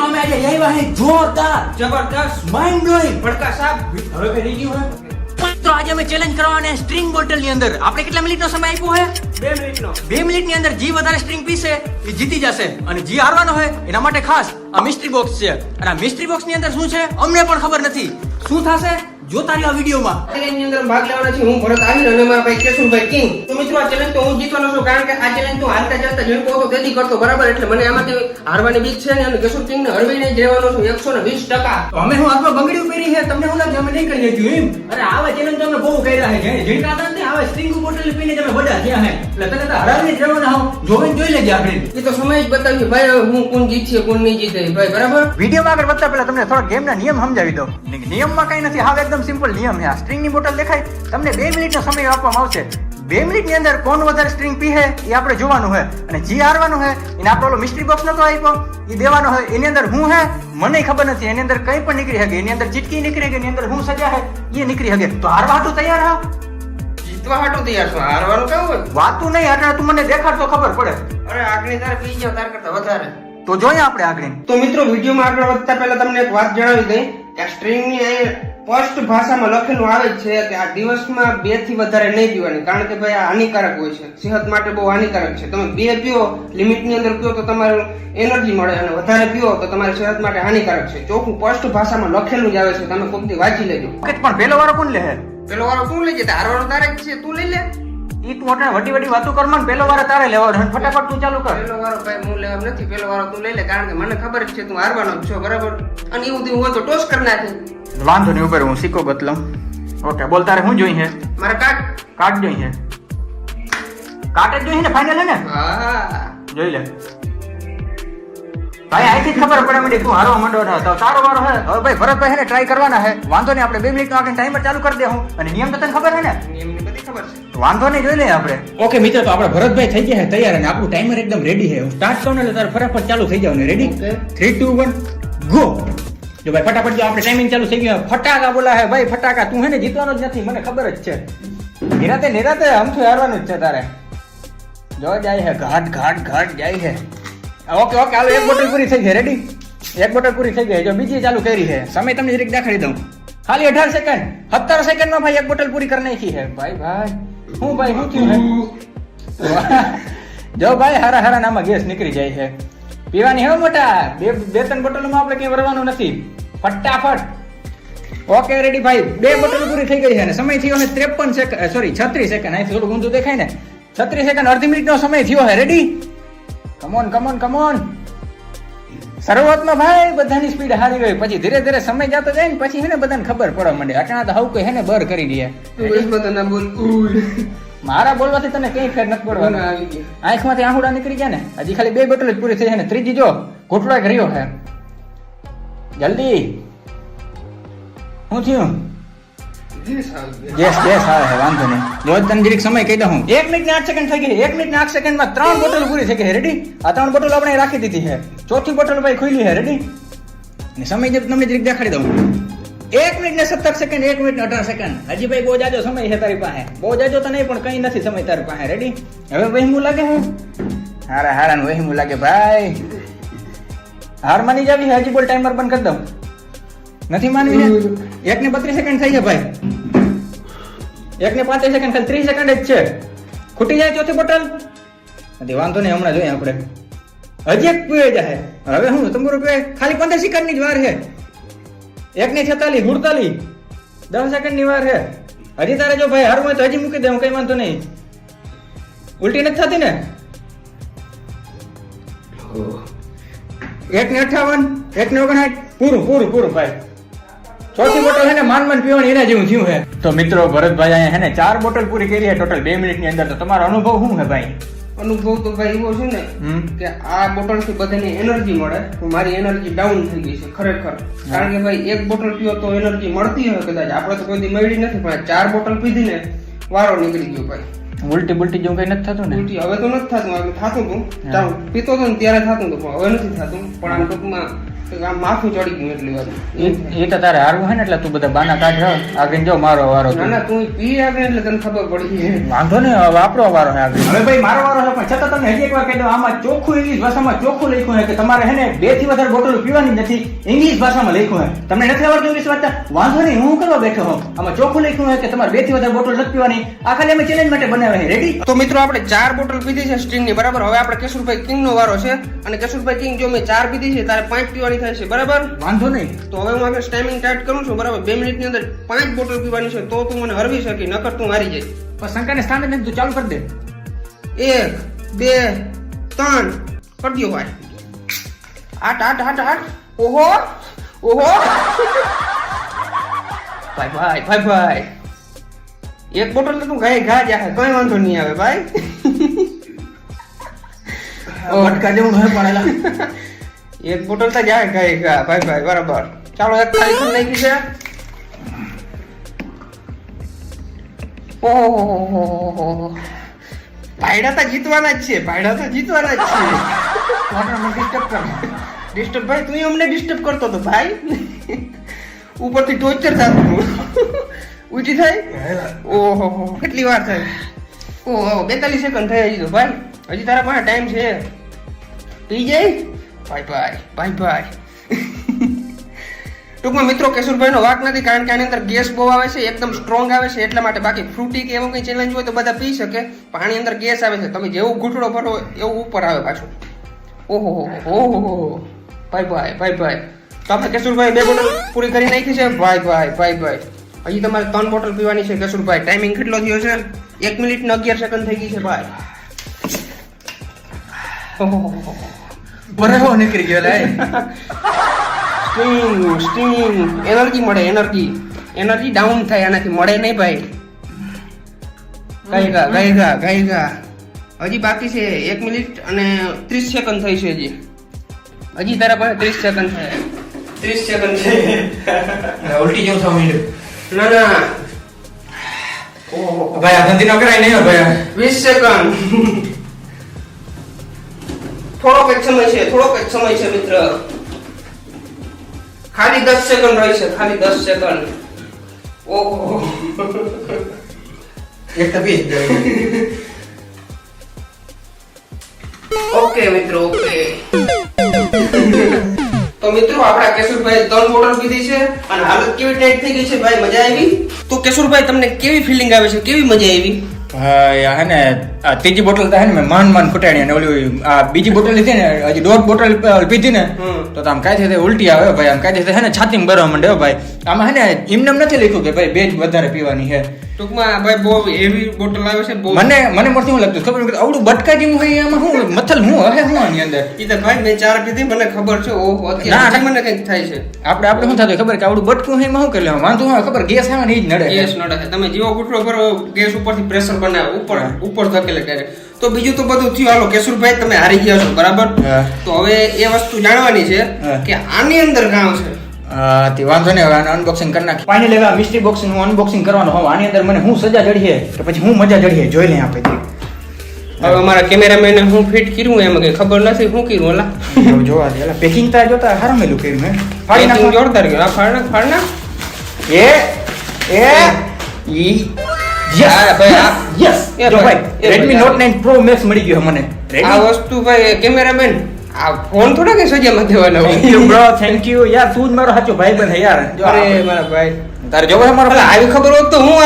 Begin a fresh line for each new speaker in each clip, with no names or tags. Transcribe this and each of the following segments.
મિત્રો અમે આજે આવ્યા હે જોરદાર.
જબરદસ્ત.
માઇન્ડ બ્લોઈંગ
ભડકા સાહેબ.
હવે કઈ રહી ગયું હે. મિત્રો આજે અમે ચેલેન્જ કરવાના સ્ટ્રિંગ બોટલની અંદર. આપણે કેટલા મિનિટનો સમય આપ્યો હે?
બે મિનિટનો.
બે મિનિટની અંદર જી વધારે સ્ટ્રિંગ પીશે એ જીતી જશે. અને જી હારવાનો હોય એના માટે ખાસ આ મિસ્ટ્રી બોક્સ છે. અને આ મિસ્ટ્રી બોક્સની અંદર શું છે? અમને પણ ખબર નથી. શું થશે? જોતા રહ્યો આ વિડીયોમાં.
ચેલેન્જની અંદર ભાગ લેવાનો છે. હું ભરત આહિર અને મારા ભાઈ કેશુભાઈ કિંગ. તો મિત્રો આ ચેલેન્જ તો હું જીતવાનો છું કારણ કે આ ચેલેન્જ તો હાલતા ચાલતા જોઈ કહો તો તેથી કરતો બરાબર? એટલે મને આમાંથી હારવાની બીક છે ને અને કેશુર કિંગ ને હરવીને જ રહેવાનો છું એકસો ને વીસ ટકા.
તો અમે હું હાથમાં બંગડીઓ પહેરી છે તમને હું લાગે? અમે નહીં કરી શકીએ એમ? અરે આવા ચેલેન્જ તો અમે બહુ કર્યા છે. ને આવા સ્ટ્રિંગ બોટલ પીને તમે બધા થયા હે. એટલે તને તો હરાવીને જ રહેવાના હો જોઈને જોઈ લેજે આપણે.
એ તો સમય જ બતાવ્યો. ભાઈ હવે હું કોણ જીતશે કોણ નહીં જીતે? ભાઈ બરાબર?
વિડીયોમાં આગળ વધતા પહેલા તમને થોડા ગેમના નિયમ સમજાવી દઉં. નિયમમાં કઈ નથી. હાવ એકદમ સિમ્પલ નિયમ છે. આ સ્ટ્રિંગની બોટલ દેખાય. તમને બે મિનિટનો સમય આપવામાં આવશે. બે મિનિટની અંદર કોણ વધારે સ્ટ્રિંગ પીહે એ આપણે જોવાનું છે. અને જે હારવાનું છે એને આપણે ઓલો મિસ્ટ્રી બોક્સ નતો આપ્યો એ દેવાનો હોય એની અંદર હું હે મને ખબર નથી. એની અંદર કંઈ પણ નીકળી શકે. એની અંદર ચીટકી નીકળી શકે એની અંદર હું સજા હે એ નીકળી શકે. તો હારવા હાટું તૈયાર હા.
જીતવા હાટું તૈયાર છું? હારવાનું કેવું હોય?
વાતું નહીં અટાણે તું મને દેખાડતો ખબર પડે.
અરે આગળ તારે પી જાવ તાર કરતા વધારે.
તો જોઈએ આપણે આગળ.
તો મિત્રો વિડીયોમાં આગળ વધતા પહેલા તમને એક વાત જણાવી દઈ કે સ્ટ્રિંગની અહીં સ્પષ્ટ ભાષામાં લખેલું આવે છે કે આ દિવસમાં બેથી વધારે નહીં પીવાની કારણ કે ભાઈ આ હાનિકારક હોય છે. સેહત માટે બહુ હાનિકારક છે. તમે બે પીઓ લિમિટની અંદર પીઓ તો તમારું એનર્જી મળે અને વધારે પીઓ તો તમારી સેહત માટે હાનિકારક છે. ચોખ્ખું સ્પષ્ટ ભાષામાં લખેલું જ આવે છે. તમે કોકથી વાંચી લેજો.
પણ પેલો વાળો કોણ લે
પેલો વાળો તું લઈ જતા હારવાનો તારે જ છે તું લઈ લે.
ઈ તું અટાણે વટી વટી વાતો કર મને પેલો વારો તારે લેવાનો અને ફટાફટ તું ચાલુ કર.
પેલો વાળો ભાઈ હું લેવા નથી પેલો વારો તું લઈ લે કારણ કે મને ખબર જ છે તું હારવાનો જ છો બરાબર? અને એવું તેવું હોય તો ટોસ કરી નાખે.
વાંધો નહીં ઉપર હું સિક્કો બદલમ. ઓકે બોલ તારે શું જોઈએ
મારે કાટ.
કાટ જોઈએ કાટ જ જોઈ છે ને ફાઇનલ હે ને?
હા.
જોઈ લે. ભાઈ જ ખબર પડે મને તું હારો મંડો ને તો તારો વારો હે. હવે ભાઈ ભરતભાઈ હે ને ટ્રાય કરવાના હે. વાંધો નહીં આપણે બે મિનિટ આગળ ટાઈમર ચાલુ કરી દે હું અને નિયમ તો તને ખબર હે ને?
નિયમની બધી ખબર છે.
વાંધો નહીં જોઈ લઈએ આપણે. ઓકે મિત્ર તો આપણે ભરતભાઈ થઈ ગયા છે તૈયાર અને આપણું ટાઈમર એકદમ રેડી છે હું સ્ટાર્ટ કરું ને એટલે તારે ફટાફટ ચાલુ થઈ જવાનું. Ready
Okay.
Three two one go જો ભાઈ ફટાફટ જો આપણે ટાઈમિંગ ચાલુ થઈ ગયો. ફટાકા બોલા હે. ભાઈ ફટાકા તું હે ને જીતવાનો જ નથી. મને ખબર જ છે. નિરાતે નિરાતે હમથું હારવાનું જ છે તારે. જો જાય હે. ઘાટ ઘાટ ઘાટ જાય છે ઓકે ઓકે, હાલો, એક બોટલ પૂરી થઈ ગઈ રેડી એક બોટલ પૂરી થઈ ગઈ જો બીજી ચાલુ કરી છે. સમય તમને જરીક દેખાડી દઉં. ખાલી અઢાર સેકન્ડ સત્તર સેકન્ડમાં ભાઈ એક બોટલ પૂરી કરી નાખી છે. ભાઈ ભાઈ, હું ભાઈ શું થયું જો ભાઈ, હારા હારા નામાં ગેસ નીકળી જાય છે. પીવાની હવે મોટા? બે બે, ત્રણ બોટલોમાં આપણે ક્યાંય વરવાનું નથી. ફટાફટ. ઓકે રેડી ભાઈ? બે બોટલ પૂરી થઈ ગઈ છે અને સમય થયો છે ત્રેપન સેકન્ડ સોરી છત્રીસ સેકન્ડ અહીંથી થોડું ઊંધું દેખાય ને. છત્રીસ સેકન્ડ અડધી મિનિટનો સમય થયો છે. રેડી કમોન કમોન કમોન શરૂઆતમાં ભાઈ બધાની સ્પીડ હારી હોય પછી ધીરે ધીરે સમય જતો જાય ને પછી હેને બધાને ખબર પડવા માંડે. અટણા તો હવ કોઈ હેને બર કરી દે. મારા બોલવાથી તને કઈ ફેર નથી પડવાનો.
ગયા.
આંખમાંથી આહુડા નીકળી ગયા ને. હજી ખાલી બે બોટલ જ પૂરી થઈ છે ને. ત્રીજી જો ઘોટડા એક હે જલ્દી. શું થયું. ગેસ ગેસ આવે છે વાંધો નહીં. જો તને જરીક સમય કહી દઉં એક મિનિટ ને આઠ સેકન્ડ થઈ ગઈ. એક મિનિટ ને આઠ સેકન્ડમાં ત્રણ બોટલ પૂરી થઈ ગઈ. રેડી આ ત્રણ બોટલ આપણે રાખી દીધી છે. ચોથી બોટલ ભાઈ ખુલી છે. રેડી ને સમય જે તમને જરીક દેખાડી દઉં. એક મિનિટ ને સત્તર સેકન્ડ એક મિનિટ ને અઢાર સેકન્ડ હજી ભાઈ બહુ જાજો સમય છે તારી પાસે. બહુ જાજો તો નહીં, પણ કઈ નથી સમય તારી પાસે. રેડી હવે વહેમું લાગે છે હારા હારા ને વહેમું લાગે ભાઈ. હાર માની જાવી હજી બોલ ટાઈમર બંધ કરી દઉં. નથી માનવી ને એક ને બત્રીસ સેકન્ડ થઈ છે ભાઈ. એક ને પાંત્રીસ સેકન્ડ ખાલી ત્રીસ સેકન્ડ જ છે. ખૂટી જાય ચોથી બોટલ નથી વાંધો નહીં હમણાં જોઈએ આપણે. હજી એક પીવે જાય. હવે હું તમારું પીવે ખાલી પંદર સેકન્ડની જ વાર છે. એક ને છેતાલીસ હુડતાલીસ દસ સેકન્ડની વાર છે. હજી તારે જો ભાઈ હારું હોય તો હજી મૂકી દે હું કઈ વાંધો નહીં. ઉલટી નથી થતી ને? એક ને અઠાવન એક ને ઓગણસાઠ. પૂરું પૂરું પૂરું ભાઈ. ચોથી બોટલ છે ને માન માન પીવાની એના જેવું થયું છે તો મિત્રો ભરતભાઈ અહીંયા હે ને ચાર બોટલ પૂરી કરી છે ટોટલ બે મિનિટની અંદર. તો તમારો અનુભવ શું છે ભાઈ?
અનુભવ તો ભાઈ એવો છે ને કે આ બોટલથી બધાને એનર્જી મળે તો મારી એનર્જી ડાઉન થઈ ગઈ છે ખરેખર. કારણ કે ભાઈ એક બોટલ પીવો તો એનર્જી મળતી હોય કદાચ. આપણે તો કોઈ દી મળી નથી પણ ચાર બોટલ પીધી ને વારો નીકળી ગયો ભાઈ.
ઉલટી બુલટી જેવું કઈ નથી થતું ને?
ઉલટી હવે તો નથી થતું હવે થતું હતું ચાલ પીતો હતો ને ત્યારે થતું હતું પણ હવે નથી થતું. પણ આમ ટૂંકમાં આમ માથું ચડી ગયું એટલી વાર.
એ તો તારે હારું ને એટલે તું બધા બાના કાઢ આગળ જો મારો વારો
ના ના તું પી આગળ એટલે તને ખબર પડી
વાંધો નહીં હવે આપણો વારો આગળ. હવે ભાઈ મારો વારો છે પણ છતાં તમને હજી એક વાર કહી દઉં આમાં ચોખ્ખું ઇંગ્લિશ ભાષામાં ચોખ્ખું લખ્યું છે કે તમારે હે ને બેથી વધારે બોટલ પીવાની નથી ઇંગ્લિશ ભાષામાં લખ્યું છે તમને નથી આવડતું ઇંગ્લિશ વાંચતા? વાંધો નહીં હું કરવા બેઠો હોઉં. આમાં ચોખ્ખું લખ્યું છે કે તમારે બેથી વધારે બોટલ નથી પીવાની? આ ખાલી અમે ચેલેન્જ માટે બનાવ્યા છે. રેડી
તો મિત્રો આપણે ચાર બોટલ પીધી છે સ્ટ્રિંગની બરાબર? હવે આપણે કેશુરભાઈ કિંગ નો વારો છે. અને કેશુરભાઈ કિંગ જો મેં ચાર પીધી છે તારે પાંચ પીવાની છે બરાબર?
વાંધો નહીં.
તો હવે હું આગળ ટાઈમિંગ સ્ટાર્ટ કરું છું બરાબર? બે મિનિટની અંદર પાંચ બોટલ પીવાની છે તો તું મને હરવી શકી નકર તું હારી જાય.
પણ શંકાને સ્થાને નહીં તું ચાલુ કરી દે.
એક બે ત્રણ. કરી દો ભાઈ. આઠ આઠ આઠ આઠ ઓહો! ઓહો! ભાઈ ભાઈ ભાઈ ભાઈ. એક બોટલ તો તું ગાય ઘા જાય કઈ વાંધો નહીં આવે ભાઈ.
વટકા જેવું ઘર પણ એલા
એક બોટલ તો જાય ગાય ભાઈ ભાઈ બરાબર. ચાલો એક ખાલી પણ નાખી છે. ઓહો ભાઈડા તો જીતવાના જ છે ભાઈડા તો જીતવાના જ છે.
ડિસ્ટર્બ કર.
ડિસ્ટર્બ ભાઈ તું અમને ડિસ્ટર્બ કરતો હતો ભાઈ. ઉપરથી ટોર્ચર થતું ઉઠી થાય ઓહો કેટલી વાર થાય ઓહો બેતાલીસ સેકન્ડ થઈ હજી તો ભાઈ. હજી તારા પાસે ટાઈમ છે. પી જાય? ભાઈ ભાઈ ભાઈ ભાઈ ટૂંકમાં મિત્રો કેશુરભાઈનો વાક નથી, કારણ કે આની અંદર ગેસ બહુ આવે છે, એકદમ સ્ટ્રોંગ આવે છે, એટલા માટે બાકી ફ્રૂટી કે એવું કંઈ ચેલેન્જ હોય તો બધા પી શકે, પણ અંદર ગેસ આવે છે. તમે જેવું ઘૂંટડો ભરો એવું ઉપર આવે પાછું. ઓહો ઓહો ભાઈ ભાઈ ભાઈ ભાઈ તો આપણે કેશુરભાઈ બે બોટલ પૂરી કરી નાખી છે. ભાઈ ભાઈ ભાઈ ભાઈ હજી તમારે ત્રણ બોટલ પીવાની છે, કેશુરભાઈ. ટાઈમિંગ કેટલો થયો છે? એક મિનિટ ને અગિયાર સેકન્ડ થઈ ગઈ છે ભાઈ ઓહો.
બરાબર નીકળી ગયો લે
સ્ટીમ સ્ટીમ એનર્જી મળે એનર્જી એનર્જી ડાઉન થાય આનાથી મળે નહીં ભાઈ. ગાય ગાયગા ગાય ગા હજી બાકી છે એક મિનિટ અને ત્રીસ સેકન્ડ થઈ છે હજી. હજી તારા પાસે ત્રીસ સેકન્ડ છે. ત્રીસ સેકન્ડ છે.
ઉલટી જેવું થવા માંડ્યું
ના ના.
ભાઈ આ ધંધી ન કરાય નહીં ભાઈ.
વીસ સેકન્ડ થોડોક જ સમય છે થોડોક જ સમય છે મિત્ર. ખાલી દસ સેકન્ડ રહી છે ખાલી દસ સેકન્ડ ઓહો.
એક તો
ઓકે મિત્રો ઓકે. તો મિત્રો આપણા કેશુરભાઈ ત્રણ બોટલ પીધી છે અને હાલત કેવી ટાઈટ થઈ ગઈ છે ભાઈ મજા આવી? તો કેશુરભાઈ તમને કેવી ફિલિંગ આવે છે? કેવી મજા આવી?
હે ને આ ત્રીજી બોટલ હે ને મેં માન માન ફૂટાડી અને ઓલી આ બીજી બોટલ લીધી ને હજી દોઢ બોટલ પીધી ને તો આમ કાંઈ થાય ઉલટી આવે ભાઈ આમ કાંઈ થાય હે ને છાતીમાં ભરવા માંડે ભાઈ. આમાં હે ને એમને નથી લખ્યું કે ભાઈ બે જ વધારે પીવાની છે.
ટૂંકમાં ભાઈ બહુ હેવી બોટલ આવે છે બહુ
મને મને મળતી હું લાગતું ખબર. આવડું બટકા જેવું હોય એમાં હું મથલ હું હે હું આની અંદર?
ઈ તો ભાઈ મેં ચાર પીધી મને ખબર છે. ઓહો અત્યારે મને કંઈક થાય છે.
આપણે આપણે શું થતું ખબર કે આવડું બટકું હોય એમાં શું કરી વાંધો હોય ખબર ગેસ આવે ને એ જ નડે.
ગેસ નડે તમે જેવો ગુટલો ભરો ગેસ ઉપરથી પ્રેશર બનાવે. ઉપર ઉપર ધકેલે કરે તો બીજું તો બધું થયું. હાલો કેશુરભાઈ તમે હારી ગયા છો બરાબર? તો હવે એ વસ્તુ જાણવાની છે કે આની અંદર કામ છે.
તે વાંધો નહીં હવે આને અનબોક્સિંગ કરી નાખી ફાઇનલ હવે મિસ્ટ્રી બોક્સિંગ હું અનબોક્સિંગ કરવાનું. હોઉં આની અંદર મને હું સજા જડીએ તો પછી હું મજા જડીએ જોઈ લઈએ આપણે
હવે અમારા કેમેરામેને હું ફિટ કર્યું એમાં કે ખબર નથી શું કર્યું ઓલા.
જોવા દે પેકિંગ તા જોતા હારું મેલું કર્યું મેં. ફાડી નાખ.
જોરદાર ગયું આ ફાડ નાખ ફાડ નાખ.
એ એ ઈ. યસ
હા, ભાઈ, આ-
યસ જો
ભાઈ,
Redmi Note 9 Pro Max મળી ગયો મને.
આ વસ્તુ ભાઈ કેમેરામેન. આ ફોન થોડા કે સજામાં દેવાનો
thank you bro thank you યાર તું જ મારો સાચો ભાઈ બન યાર. જો
અરે મારા ભાઈ.
તારે જોવો છે મારો
આવી ખબર હોત તો હું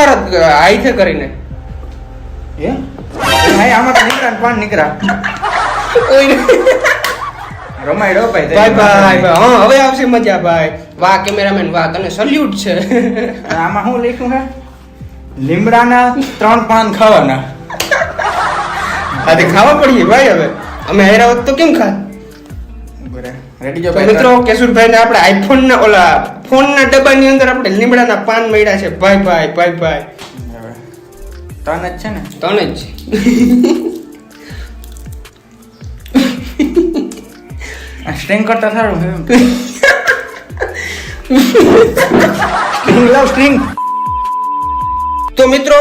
આ છે કરીને.
એ ભાઈ આમાં તો નીકળા પાન કોઈ રમાયડો ભાઈ
ભાઈ ભાઈ ભાઈ. હા હવે આવશે મજા ભાઈ. વાહ કેમેરામેન વાહ. તને સલ્યુટ છે.
આમાં શું લખ્યું હે લીમડાના ત્રણ પાન ખાવાના.
આજે ખાવા પડીએ ભાઈ હવે? અમે હેરાવત તો કેમ ખા
રેડી જો
તો મિત્રો કેશુરભાઈ ને આપણે આઈફોન ના ઓલા ફોન ના ડબ્બાની અંદર આપણે લીમડાના પાન મળ્યા છે. ભાઈ ભાઈ ભાઈ ભાઈ.
ત્રણ જ છે ને?
ત્રણ જ.
આ સ્ટ્રિંગ કરતા સારું હે સ્ટ્રિંગ
તો મિત્રો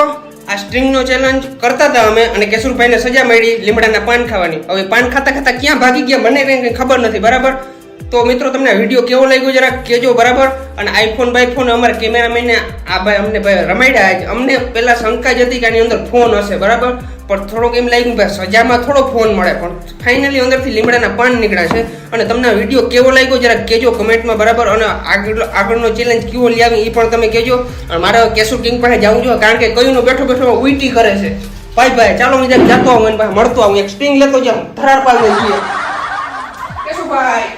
આ સ્ટ્રિંગ નો ચેલેન્જ કરતા હતા અમે અને કેશુરભાઈ ને સજા મળી લીમડાના પાન ખાવાની. હવે પાન ખાતા ખાતા ક્યાં ભાગી ગયા મને કંઈ કઈ ખબર નથી બરાબર? તો મિત્રો તમને વીડિયો કેવો લાગ્યો જરા કહેજો બરાબર. અને આઈફોન બાઈફોન અમારા કેમેરામેનને આ ભાઈ અમને ભાઈ રમાડ્યા. અમને પહેલાં શંકા જ હતી કે આની અંદર ફોન હશે, બરાબર? પણ થોડોક એમ લાગ્યું ભાઈ સજામાં થોડો ફોન મળે, પણ ફાઇનલી અંદરથી લીમડાના પાન નીકળ્યા છે. અને તમને વીડિયો કેવો લાગ્યો જરા કહેજો કમેન્ટમાં બરાબર? અને આગળ, આગળનો ચેલેન્જ કેવો લઈ આવી એ પણ તમે કહેજો. અને મારે કેશુ કિંગ પાસે જવું જોઈએ કારણ કે કયું બેઠો બેઠો ઉલટી કરે છે. ભાઈ ભાઈ, ચાલો હું જતો આવું મળતો આવું. એક સ્ટ્રિંગ લેતો જાઉં. ધરાર પાડું છીએ કેશુભાઈ